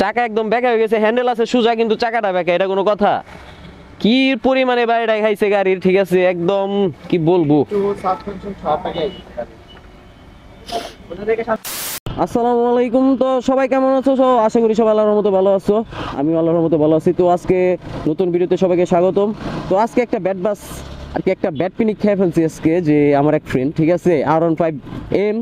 চাকা একদম বেঁকা হয়ে গেছে হ্যান্ডেল আছে, সোজা কিন্তু চাকাটা বেঁকা, এটা কোনো কথা? কি পরিমাণে বাড়িটা খাইছে গাড়ির, ঠিক আছে? একদম, কি বলব? আসসালামু আলাইকুম, তো সবাই কেমন আছো? সো আশা করি সবাই আল্লাহর মতো ভালো আছো। আমি আল্লাহর মতো ভালো আছি। তো আজকে নতুন ভিডিওতে সবাইকে স্বাগতম। তো আজকে একটা ব্যাট বাস আর কি একটা ব্যাট পিনিক খেয়ে ফেলছি আজকে, যে আমার এক ফ্রেন্ড ঠিক আছে? R one five M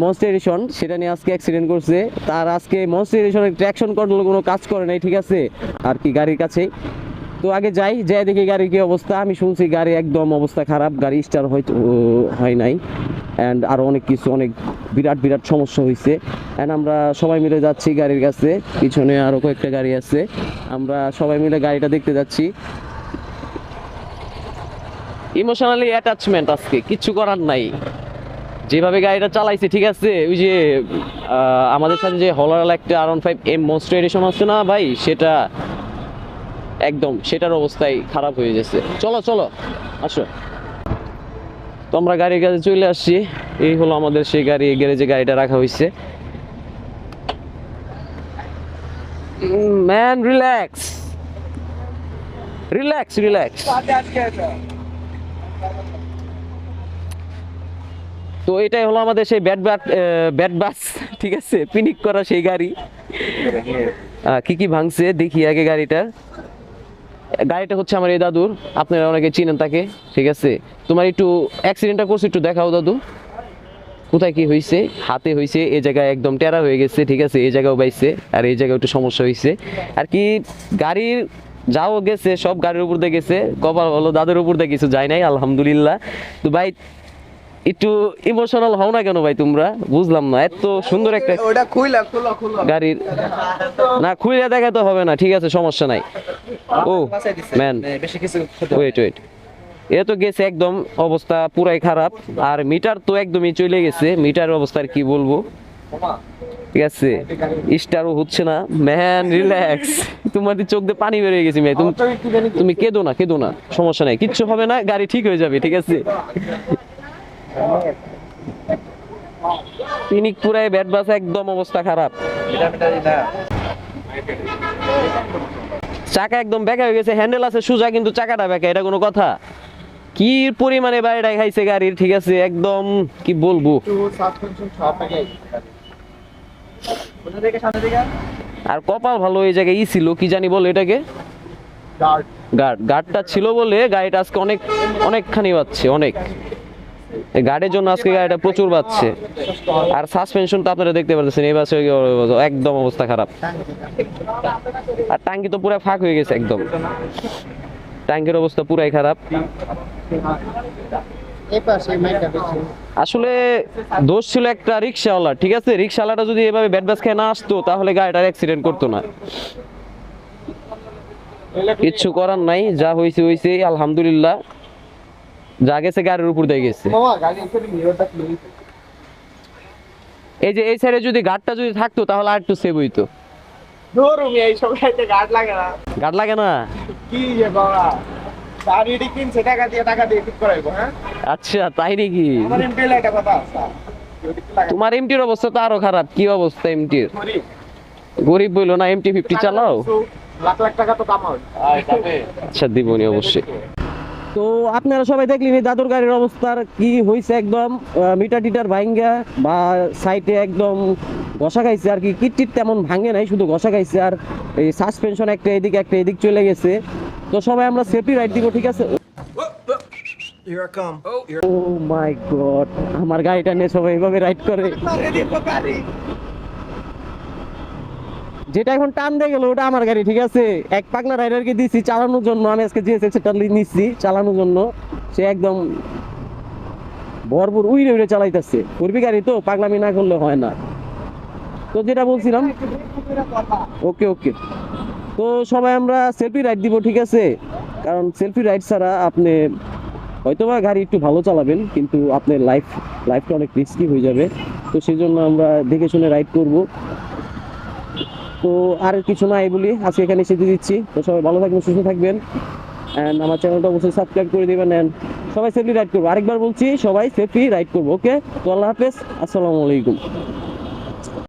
monster সেটা নিয়ে আজকে অ্যাক্সিডেন্ট করছে। তার আজকে মনস্টার ট্র্যাকশন কন্ট্রোল কোনো কাজ করে নাই, ঠিক আছে? আর কি গাড়ির কাছেই। তো আগে যাই যাই দেখি গাড়ির কি অবস্থা। আমি শুনছি গাড়ি একদম অবস্থা খারাপ, গাড়ি স্টার হয় নাই। অ্যান্ড আরও অনেক কিছু, অনেক বিরাট বিরাট সমস্যা হয়েছে অ্যান্ড আমরা সবাই মিলে যাচ্ছি গাড়ির কাছে। পিছনে আরও কয়েকটা গাড়ি আছে। আমরা সবাই মিলে গাড়িটা দেখতে যাচ্ছি। ইমোশনালি অ্যাটাচমেন্ট আজকে কিচ্ছু করার নাই। যেভাবে গাড়িটা চালাইছে, ঠিক আছে? ওই যে আমাদের সাথে যে হলার একটা R five M monster edition আছে না ভাই? সেটা একদম, সেটার অবস্থাই খারাপ হয়ে গেছে। চলো চলো, আসো। তো আমরা গাড়ির কাছে চলে আসছি। এই হলো আমাদের সেই গাড়ি গ্যারেজে গাড়িটা রাখা হয়েছে। ম্যান রিল্যাক্স রিল্যাক্স রিল্যাক্স তো এটাই হলো আমাদের সেই ব্যাট ব্যাট ব্যাট বাস ঠিক আছে? পিনিক করা সেই গাড়ি। কি কি ভাঙছে? দেখি আগে গাড়িটা। গাড়িটা হচ্ছে আমার এই দাদুর। আপনারা অনেকে চিনেন তাকে, ঠিক আছে? তোমার একটু অ্যাক্সিডেন্টটা করছে, একটু দেখাও দাদু। কোথায় কি হয়েছে হাতে হয়েছে এই জায়গায় একদম টেরা হয়ে গেছে, ঠিক আছে? এই জায়গাও বাইছে, আর এই জায়গায় একটু সমস্যা হয়েছে আর কি, গাড়ির যাও গেছে, সব গাড়ির উপর দিয়ে গেছে। কপাল হলো দাদুর উপর দিয়ে কিছু যায় নাই, আলহামদুলিল্লাহ। তো ভাই একটু ইমোশনাল হও না কেন ভাই তোমরা? বুঝলাম না এত সুন্দর একটা ওটা খুইলা খুলো খুলো। গাড়ির না খুলে দেখাতে হবে না ঠিক আছে সমস্যা নাই। ও ম্যান বেশি কিছু ওয়েট ওয়েট এ তো গেছে একদম অবস্থা পুরাই খারাপ। আর মিটার তো একদমই চলে গেছে মিটার অবস্থা কি বলব? ঠিক আছে স্টারও হচ্ছে না। ম্যান রিল্যাক্স তোমার চোখ দিয়ে পানি বেরিয়ে গেছে মেয়ে তুমি তুমি কেঁদো না কেঁদো না সমস্যা নাই। কিচ্ছু হবে না গাড়ি ঠিক হয়ে যাবে ঠিক আছে? পিনিক পুরাই ব্যাট বাস একদম অবস্থা খারাপ। চাকা একদম বেঁকা হয়ে গেছে হ্যান্ডেল আছে সোজা কিন্তু চাকাটা বেঁকা এটা কোনো কথা। কি পরিমাণে বাড়িটা খাইছে গাড়ির ঠিক আছে একদম কি বলব। আর কপাল ভালো এই জায়গায় ই ছিল কি জানি বলে এটাকে? গার্ড গার্ডটা ছিল বলে গাড়িটা আজকে অনেক অনেকখানি বাচ্ছে অনেক। গাড়ির জন্য আজকে গাড়িটা প্রচুর বাচ্ছে আর সাসপেনশন তো আপনারা দেখতে পাচ্ছেন এই বাসে একদম অবস্থা খারাপ। আর টাঙ্কি তো পুরো ফাঁক হয়ে গেছে একদম। ট্যাঙ্কের অবস্থা পুরাই খারাপ। আসলে দোষ ছিল একটা রিক্সাওয়ালা, ঠিক আছে? রিক্সাওয়ালাটা যদি এভাবে ব্যাট বাস খেয়ে না আসতো, তাহলে গাড়িটার অ্যাক্সিডেন্ট করতো না। কিচ্ছু করার নাই, যা হয়েছে হয়েছে আলহামদুলিল্লাহ। যা গেছে গাড়ির উপর দিয়ে গেছে। এই যে এই সাইডে যদি গাড়টা যদি থাকতো তাহলে আর একটু সেভ হইতো। গাড় লাগে না। কি যে বাবা গাড়ি কিনছে টাকা দিয়ে টাকা দিয়ে ঠিক করাইবো হ্যাঁ? আচ্ছা তাই নাকি? আমার এমপি একটা কথা আছে তোমার এমটির অবস্থা তো আরও খারাপ। কি অবস্থা এমটির গরিব। বলল না এমটি ফিফটি চালাও? লাখ লাখ টাকা তো কামাও আচ্ছা দিবনি অবশ্যই। তো আপনারা সবাই দেখলেন এই দাদুর গাড়ির অবস্থার কি হয়েছে একদম মিটার টিটার ভাঙ্গা বা সাইডে একদম ঘষা খাইছে আর কি। কিটটিট তেমন ভাঙে নাই শুধু ঘষা খাইছে আর এই সাসপেনশন একটা এদিক একটা এদিক চলে গেছে। তো সবাই আমরা সেফটি রাইড দিব ঠিক আছে. ও মাই গড আমার গাড়িটা নিয়ে সবাই এইভাবে রাইড করে। যেটা এখন টান দিয়ে গেল, ওটা আমার গাড়ি, ঠিক আছে? এক পাগলা রাইডারকে দিছি চালানোর জন্য, আমি আজকে জিএসএক্স সেটা নিচ্ছি চালানোর জন্য, সে একদম ভরপুর উইরে উইরে চালাইতেছে। করবি গাড়ি তো, পাগলামি না করলে হয় না। তো যেটা বলছিলাম, ওকে ওকে। তো সবাই আমরা সেলফি রাইড দিব, ঠিক আছে? কারণ সেলফি রাইড ছাড়া আপনি হয়তোবা গাড়ি একটু ভালো চালাবেন, কিন্তু আপনার লাইফ লাইফটা অনেক রিস্কি হয়ে যাবে। তো সেই জন্য আমরা দেখে শুনে রাইড করব। তো আর কিছু নাই বলি, আজকে এখানে দিয়ে দিচ্ছি। তো সবাই ভালো থাকবেন, সুস্থ থাকবেন। অ্যান্ড আমার চ্যানেলটা অবশ্যই সাবস্ক্রাইব করে দেবেন অ্যান্ড সবাই সেফলি রাইড করব। আরেকবার বলছি, সবাই সেফলি রাইড করব ওকে তো আল্লাহ হাফেজ, আসসালামু আলাইকুম।